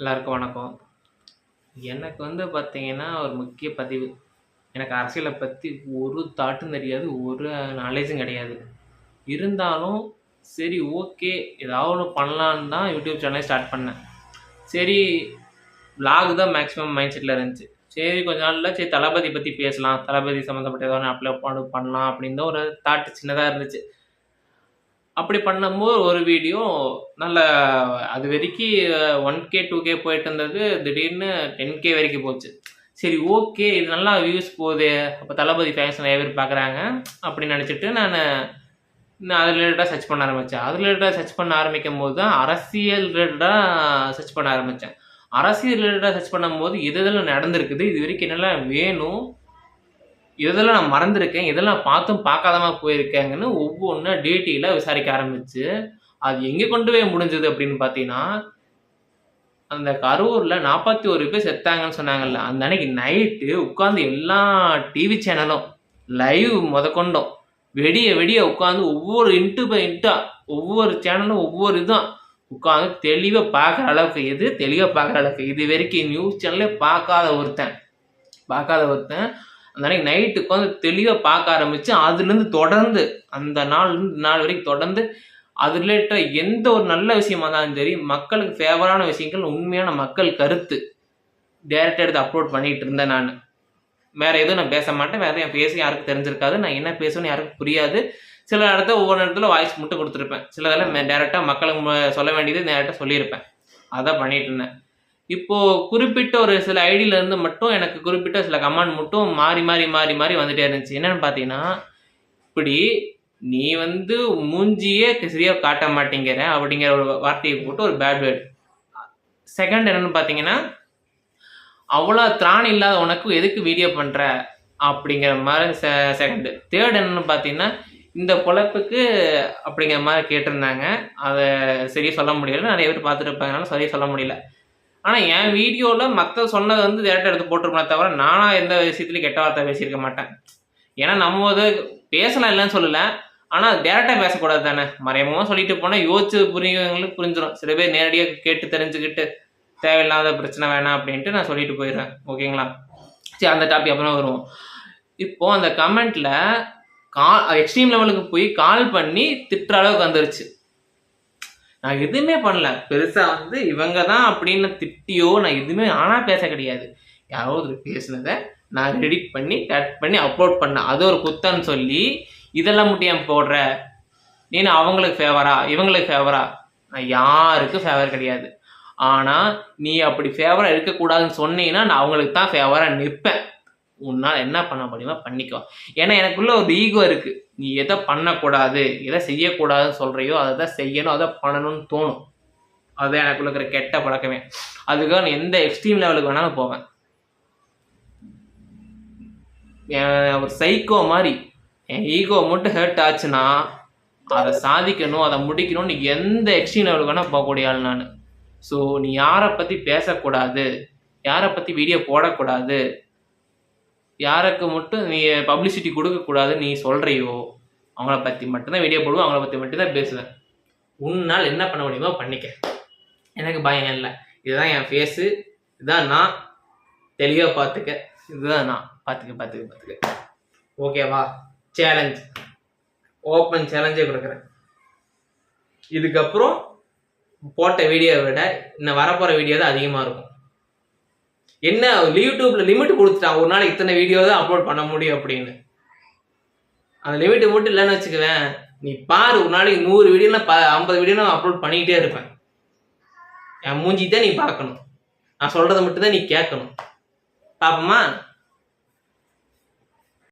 எல்லாருக்கும் வணக்கம். எனக்கு வந்து பார்த்தீங்கன்னா ஒரு முக்கிய பதிவு. எனக்கு அரசியலை பற்றி ஒரு தாட்டும் தெரியாது ஒரு நாலேஜும் கிடையாது. இருந்தாலும் சரி ஓகே ஏதாவது ஒன்று பண்ணலான்னு தான் யூடியூப் சேனலே ஸ்டார்ட் பண்ணேன். சரி விலாக் தான் மேக்ஸிமம் மைண்ட் செட்டில் இருந்துச்சு. சரி கொஞ்ச நாளில் சரி தளபதி பற்றி பேசலாம். தளபதி சம்மந்தப்பட்ட ஏதாவது அப்ளை பண்ண பண்ணலாம் அப்படின்னு ஒரு தாட்டு சின்னதாக இருந்துச்சு. அப்படி பண்ணும்போது ஒரு வீடியோ நல்ல அது வரைக்கும் ஒன் கே டூ கே போயிட்டு இருந்தது. திடீர்னு டென் கே வரைக்கும் போச்சு. சரி ஓகே இது நல்லா வியூஸ் போகுது. அப்போ தளபதி ஃபேன்ஸ் நிறைய பேர் பார்க்குறாங்க அப்படின்னு நினச்சிட்டு நான் நான் அது ரிலேட்டடாக சர்ச் பண்ண ஆரம்பித்தேன் அது ரிலேட்டடாக சர்ச் பண்ண ஆரம்பிக்கும் போது தான் அரசியல் ரிலேட்டடாக சர்ச் பண்ண ஆரம்பித்தேன் அரசியல் ரிலேட்டடாக சர்ச் பண்ணும்போது எது எதெல்லாம் நடந்திருக்குது? இது வரைக்கும் என்னெல்லாம் வேணும்? இதெல்லாம் நான் மறந்துருக்கேன். இதெல்லாம் பார்த்தும் பார்க்காதமா போயிருக்கேங்கன்னு ஒவ்வொன்றா டீட்டெயிலாக விசாரிக்க ஆரம்பிச்சு அது எங்கே கொண்டு போய் முடிஞ்சது அப்படின்னு பார்த்தீங்கன்னா அந்த கரூரில் நாற்பத்தி ஒரு பேர் செத்தாங்கன்னு சொன்னாங்கல்ல அந்த அன்னைக்கு நைட்டு உட்காந்து எல்லா டிவி சேனலும் லைவ் முதற்கொண்டும். வெடிய வெடிய உட்காந்து ஒவ்வொரு இன்ட்டு பை இன்ட்டா ஒவ்வொரு சேனலும் ஒவ்வொரு இதுதான் உட்காந்து தெளிவாக பார்க்குற அளவுக்கு எது தெளிவாக பார்க்குற அளவுக்கு இது வரைக்கும் நியூஸ் சேனலே பார்க்காத ஒருத்தன் பார்க்காத ஒருத்தன் அந்த அன்னைக்கு நைட்டு உட்காந்து தெளிவாக பார்க்க ஆரம்பித்து அதுலேருந்து தொடர்ந்து அந்த நாள்லேருந்து நாள் வரைக்கும் தொடர்ந்து அது ரிலேட்டட் எந்த ஒரு நல்ல விஷயமா இருந்தாலும் சரி மக்களுக்கு ஃபேவரான விஷயங்கள் உண்மையான மக்கள் கருத்து டேரக்டாக எடுத்து அப்லோட் பண்ணிகிட்டு இருந்தேன் நான். வேறு எதுவும் நான் பேச மாட்டேன் வேற என் பேச யாருக்கும் தெரிஞ்சிருக்காது நான் என்ன பேசணும்னு யாருக்கும் புரியாது. சில இடத்துல ஒவ்வொரு இடத்துல வாய்ஸ் மட்டும் கொடுத்துருப்பேன். சில இதெல்லாம் டேரெக்டாக மக்களுக்கு சொல்ல வேண்டியது டேரெக்டாக சொல்லியிருப்பேன். அதான் பண்ணிகிட்டு இருந்தேன். இப்போது குறிப்பிட்ட ஒரு சில ஐடியிலேருந்து மட்டும் எனக்கு குறிப்பிட்ட சில கமாண்ட் மட்டும் மாறி மாறி மாறி மாறி வந்துகிட்டே இருந்துச்சு. என்னென்னு பார்த்தீங்கன்னா இப்படி நீ வந்து மூஞ்சியே சரியாக காட்ட மாட்டேங்கிற அப்படிங்கிற ஒரு வார்த்தையை போட்டு ஒரு பேட் வேர்ட் செகண்ட் என்னன்னு பார்த்தீங்கன்னா அவ்வளோ திராணி இல்லாத உனக்கு எதுக்கு வீடியோ பண்ணுற அப்படிங்கிற மாதிரி செ செகண்டு தேர்ட் என்னென்னு பார்த்தீங்கன்னா இந்த பொழப்புக்கு அப்படிங்கிற மாதிரி கேட்டிருந்தாங்க. அதை சரியாக சொல்ல முடியல நிறைய பேர் பார்த்துட்டு இருப்பாங்கனால சரியாக சொல்ல முடியல. ஆனால் என் வீடியோவில் மற்ற சொன்னது வந்து டேரக்டாக எடுத்து போட்டிருப்பேன் தவிர நானாக எந்த விஷயத்துலையும் கெட்ட வார்த்தை பேசியிருக்க மாட்டேன். ஏன்னா நம்ம வந்து பேசலாம் இல்லைன்னு சொல்லலை. ஆனால் டேரெக்டாக பேசக்கூடாது தானே. மறைமுகமாக சொல்லிட்டு போனால் யோசிச்சு புரியவங்களுக்கு புரிஞ்சிடும் சில பேர் நேரடியாக கேட்டு தெரிஞ்சுக்கிட்டு தேவையில்லாத பிரச்சனை வேணாம் அப்படின்ட்டு நான் சொல்லிட்டு போயிடுறேன். ஓகேங்களா? சரி அந்த டாபிக் அப்புறம் வருவோம். இப்போது அந்த கமெண்ட்டில் கா எக்ஸ்ட்ரீம் லெவலுக்கு போய் கால் பண்ணி திட்டுற அளவுக்கு வந்துருச்சு. நான் எதுவுமே பண்ணல. பெருசாக வந்து இவங்க தான் அப்படின்னு திட்டியோ நான் எதுவுமே ஆனால் பேச கிடையாது. யாரோ ஒரு பேசுனதை நான் எடிட் பண்ணி கட் பண்ணி அப்லோட் பண்ணேன். அது ஒரு குத்தன்னு சொல்லி இதெல்லாம் மட்டும் ஏன் போடுற? நீனு அவங்களுக்கு ஃபேவரா இவங்களுக்கு ஃபேவரா நான் யாருக்கும் ஃபேவர் கிடையாது. ஆனால் நீ அப்படி ஃபேவராக இருக்கக்கூடாதுன்னு சொன்னீங்கன்னா நான் அவங்களுக்கு தான் ஃபேவராக நிற்பேன் உன்னால் என்ன பண்ண முடியுமோ பண்ணிக்கோ. ஏன்னா எனக்குள்ள ஒரு ஈகோ இருக்கு. நீ எதை பண்ணக்கூடாது எதை செய்யக்கூடாதுன்னு சொல்றியோ அதை தான் செய்யணும் அதை பண்ணணும்னு தோணும். அதுதான் எனக்குள்ள இருக்கிற கெட்ட பழக்கமே. அதுக்காக நான் எந்த எக்ஸ்ட்ரீம் லெவலுக்கு வேணாலும் போவேன். ஒரு சைக்கோ மாதிரி என் ஈகோ மட்டும் ஹர்ட் ஆச்சுன்னா அதை சாதிக்கணும் அதை முடிக்கணும்னு நீ எந்த எக்ஸ்ட்ரீம் லெவலுக்கு வேணால் போகக்கூடிய ஆள் நான். ஸோ நீ யாரை பற்றி பேசக்கூடாது யாரை பற்றி வீடியோ போடக்கூடாது யாருக்கு மட்டும் நீ பப்ளிசிட்டி கொடுக்கக்கூடாது நீ சொல்கிறையோ அவங்கள பற்றி மட்டும்தான் வீடியோ போடுவோம் அவங்கள பற்றி மட்டும்தான் பேசுவேன். உன்னால் என்ன பண்ண முடியுமோ பண்ணிக்க. எனக்கு பயம் இல்லை. இதுதான் என் ஃபேஸு இதுதான் நான். தெளிவாக பார்த்துக்க. இதுதான் நான். பார்த்துக்க பார்த்துக்க பார்த்துக்க. ஓகேவா சேலஞ்ச் ஓப்பன் சேலஞ்சே கொடுக்குறேன். இதுக்கப்புறம் போட்ட வீடியோவை விட இன்னும் வரப்போகிற வீடியோ தான் அதிகமாக இருக்கும். என்ன யூடியூப்ல லிமிட் கொடுத்துட்டான் ஒரு நாளைக்கு இத்தனை வீடியோ தான் அப்லோட் பண்ண முடியும் அப்படின்னு. அந்த லிமிட் மட்டும் இல்லைன்னு வச்சுக்குவேன். நீ பாரு ஒரு நாளைக்கு நூறு வீடியோனா ப ஐம்பது வீடியோ நான் அப்லோட் பண்ணிக்கிட்டே இருப்பேன். என் மூஞ்சி தான் நீ பார்க்கணும். நான் சொல்றதை மட்டும்தான் நீ கேட்கணும். பாப்போமா?